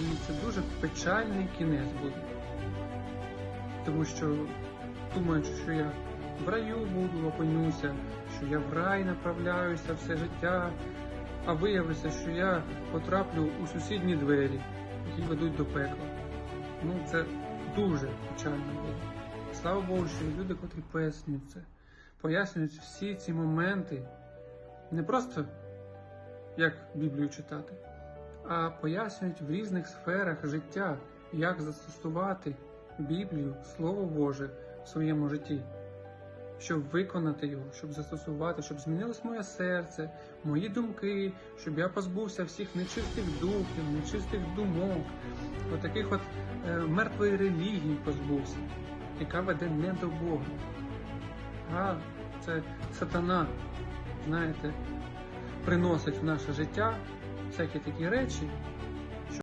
І це дуже печальний кінець буде. Тому що думаючи, що я в раю буду, опинюся, що я в рай направляюся все життя, а виявиться, що я потраплю у сусідні двері, які ведуть до пекла. Ну, це дуже печально буде. Слава Богу, що люди, котрі пояснюють це, пояснюють всі ці моменти не просто як Біблію читати, а пояснюють в різних сферах життя, як застосувати Біблію, Слово Боже в своєму житті, щоб виконати його, щоб застосувати, щоб змінилось моє серце, мої думки, щоб я позбувся всіх нечистих духів, нечистих думок, отаких от е, мертвої релігії позбувся, яка веде не до Бога. А це сатана, знаєте, приносить в наше життя всякі такі речі,